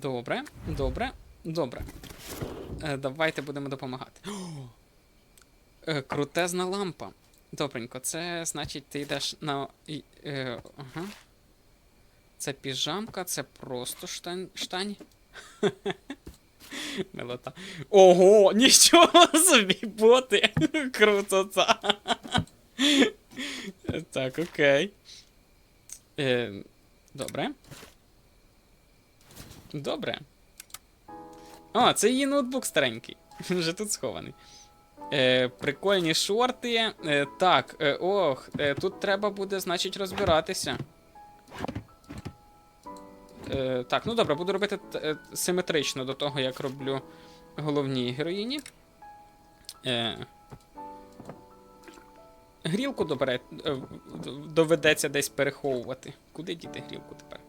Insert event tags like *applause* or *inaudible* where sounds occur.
Добре, добре, добре. Е, давайте будемо допомагати. Е, крутезна лампа. Добренько, це значить, ти йдеш на. і- Е, ага. Це піжамка, це просто штань. штань. *laughs* Милота. Ого, нічого собі боти. *laughs* Круто це. *laughs* Так, окей. Е, добре. Добре. О, це її ноутбук старенький. *laughs* Вже тут схований. Е, прикольні шорти. Е, так, е, ох, е, тут треба буде, значить, розбиратися. Е, так, ну добре, буду робити е, симетрично до того, як роблю головній героїні. Е, грілку добре, е, доведеться десь переховувати. Куди діти грілку тепер?